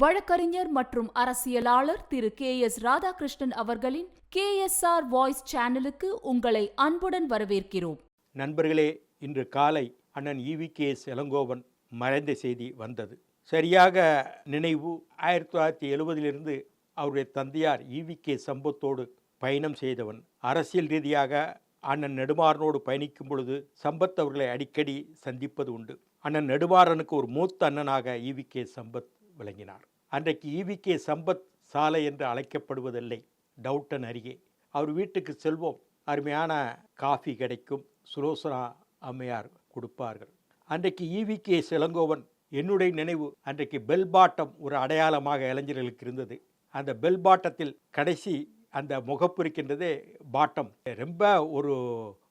வழக்கறிஞர் மற்றும் அரசியலாளர் திரு கே எஸ் ராதாகிருஷ்ணன் அவர்களின் கே எஸ் ஆர் வாய்ஸ் சேனலுக்கு உங்களை அன்புடன் வரவேற்கிறோம். நண்பர்களே இன்று காலை அண்ணன் ஈவி கே எஸ் இளங்கோவன் மறைந்த செய்தி வந்தது. சரியாக நினைவு ஆயிரத்தி தொள்ளாயிரத்தி எழுபதிலிருந்து அவருடைய தந்தையார் ஈவி கே சம்பத்தோடு பயணம் செய்தவன். அரசியல் ரீதியாக அண்ணன் நெடுமாறனோடு பயணிக்கும் பொழுது சம்பத் அவர்களை அடிக்கடி சந்திப்பது உண்டு. அண்ணன் நெடுமாறனுக்கு ஒரு மூத்த அண்ணனாக ஈவி கே சம்பத் விளங்கினார். அன்றைக்கு ஈவிகே சம்பத் சாலை என்று அழைக்கப்படுவதில்லை. டவுட்டன் அருகே. அவர் வீட்டுக்கு செல்வோம். அருமையான காஃபி கிடைக்கும். சுலோசனா அம்மையார் கொடுப்பார்கள். அன்றைக்கு ஈவிகே சிலங்கோவன் என்னுடைய நினைவு அன்றைக்கு பெல் பாட்டம் ஒரு அடையாளமாக இளைஞர்களுக்கு இருந்தது. அந்த பெல் பாட்டத்தில் கடைசி அந்த முகப்பு இருக்கின்றதே பாட்டம் ரொம்ப ஒரு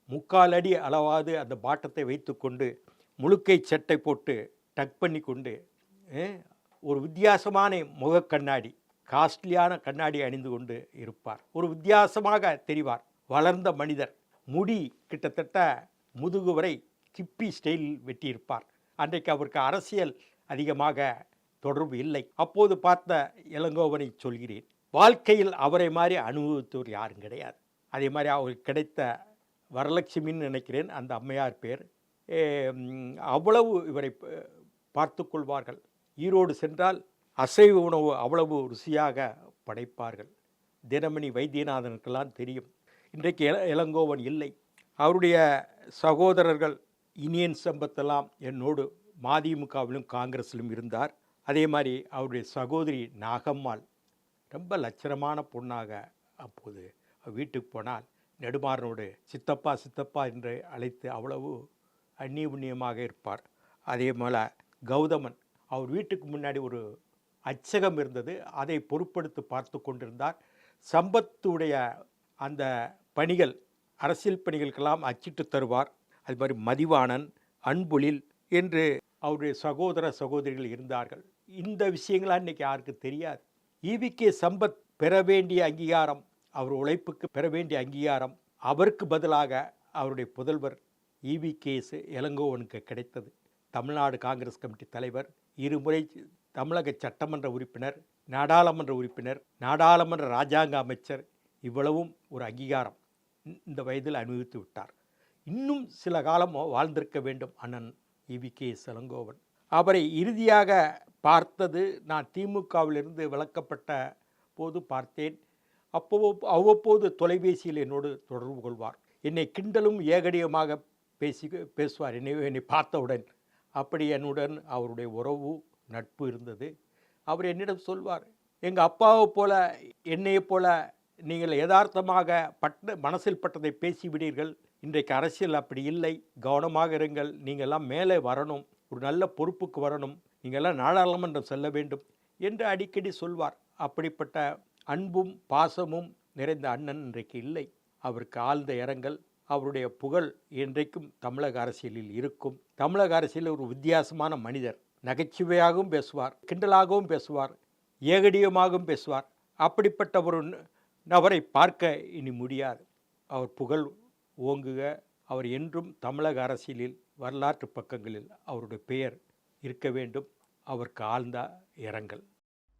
முக்கால் அடி அளவாது அந்த பாட்டத்தை வைத்துக்கொண்டு முழுக்கை சட்டை போட்டு டக் பண்ணி கொண்டு ஒரு வித்தியாசமான முகக்கண்ணாடி காஸ்ட்லியான கண்ணாடி அணிந்து கொண்டு இருப்பார். ஒரு வித்தியாசமாக தெரிவார். வளர்ந்த மனிதர். முடி கிட்டத்தட்ட முதுகு வரை கிப்பி ஸ்டைலில் வெட்டியிருப்பார். அன்றைக்கு அவருக்கு அரசியல் அதிகமாக தொடர்பு இல்லை. அப்போது பார்த்த இளங்கோவனை சொல்கிறேன் வாழ்க்கையில் அவரை மாதிரி அனுபவித்தவர் யாரும் கிடையாது. அதே மாதிரி அவருக்கு கிடைத்த வரலட்சுமின்னு நினைக்கிறேன் அந்த அம்மையார் பேர். அவ்வளவு இவரை பார்த்து கொள்வார்கள். ஈரோடு சென்றால் அசைவ உணவு அவ்வளவு ருசியாக படைப்பார்கள். தினமணி வைத்தியநாதனுக்கெல்லாம் தெரியும். இன்றைக்கு இள இளங்கோவன் இல்லை. அவருடைய சகோதரர்கள் இனியன் சம்பத்தெல்லாம் என்னோடு மதிமுகவிலும் காங்கிரஸிலும் இருந்தார். அதே மாதிரி அவருடைய சகோதரி நாகம்மாள் ரொம்ப லட்சணமான பொண்ணாக அப்போது வீட்டுக்கு போனால் நெடுமாறனோடு சித்தப்பா சித்தப்பா என்று அழைத்து அவ்வளவு அந்நியுண்ணியமாக இருப்பார். அதே போல் கௌதமன் அவர் வீட்டுக்கு முன்னாடி ஒரு அச்சகம் இருந்தது. அதை பொருட்படுத்தி பார்த்து கொண்டிருந்தார். சம்பத்துடைய அந்த பணிகள் அரசியல் பணிகளுக்கெல்லாம் அச்சிட்டு தருவார். அது மாதிரி மதிவாணன் அன்புலில் என்று அவருடைய சகோதர சகோதரிகள் இருந்தார்கள். இந்த விஷயங்களாம் இன்றைக்கி யாருக்கு தெரியாது. ஈவிகே சம்பத் பெற வேண்டிய அங்கீகாரம் அவர் உழைப்புக்கு பெற வேண்டிய அங்கீகாரம் அவருக்கு பதிலாக அவருடைய புதல்வர் ஈவி கேஸ் இளங்கோவனுக்கு கிடைத்தது. தமிழ்நாடு காங்கிரஸ் கமிட்டி தலைவர் இருமுறை தமிழக சட்டமன்ற உறுப்பினர் நாடாளுமன்ற உறுப்பினர் நாடாளுமன்ற ராஜாங்க அமைச்சர் இவ்வளவும் ஒரு அங்கீகாரம். இந்த- வயதில் அனுபவித்து விட்டார். இன்னும் சில காலம் வாழ்ந்திருக்க வேண்டும் அண்ணன் இவி கே. இளங்கோவன் அவரை இறுதியாக பார்த்தது நான் திமுகவிலிருந்து விலக்கப்பட்ட போது பார்த்தேன். அப்போ அவ்வப்போது தொலைபேசியில் என்னோடு தொடர்பு கொள்வார். என்னை கிண்டலும் ஏகடியமாக பேசி பேசுவார். என்னை என்னை பார்த்தவுடன் அப்படி என்னுடன் அவருடைய உறவு நட்பு இருந்தது. அவர் என்னிடம் சொல்வார் எங்கள் அப்பாவை போல என்னையைப் போல நீங்கள் யதார்த்தமாக பட்ட மனசில் பட்டதை பேசிவிடீர்கள். இன்றைக்கு அரசியல் அப்படி இல்லை. கவனமாக இருங்கள். நீங்கள்லாம் மேலே வரணும். ஒரு நல்ல பொறுப்புக்கு வரணும். நீங்கள்லாம் நாடாளுமன்றம் செல்ல வேண்டும் என்று அடிக்கடி சொல்வார். அப்படிப்பட்ட அன்பும் பாசமும் நிறைந்த அண்ணன் இன்றைக்கு இல்லை. அவருக்கு ஆழ்ந்த இரங்கல். அவருடைய புகழ் என்றைக்கும் தமிழக அரசியலில் இருக்கும். தமிழக அரசியலில் ஒரு வித்தியாசமான மனிதர். நகைச்சுவையாகவும் பேசுவார் கிண்டலாகவும் பேசுவார் ஏகடியமாகவும் பேசுவார். அப்படிப்பட்ட ஒரு நபரை பார்க்க இனி முடியாது. அவர் புகழ் ஓங்குக அவர் என்றும் தமிழக அரசியலில் வரலாற்று பக்கங்களில் அவருடைய பெயர் இருக்க வேண்டும். அவருக்கு ஆழ்ந்த இரங்கல்.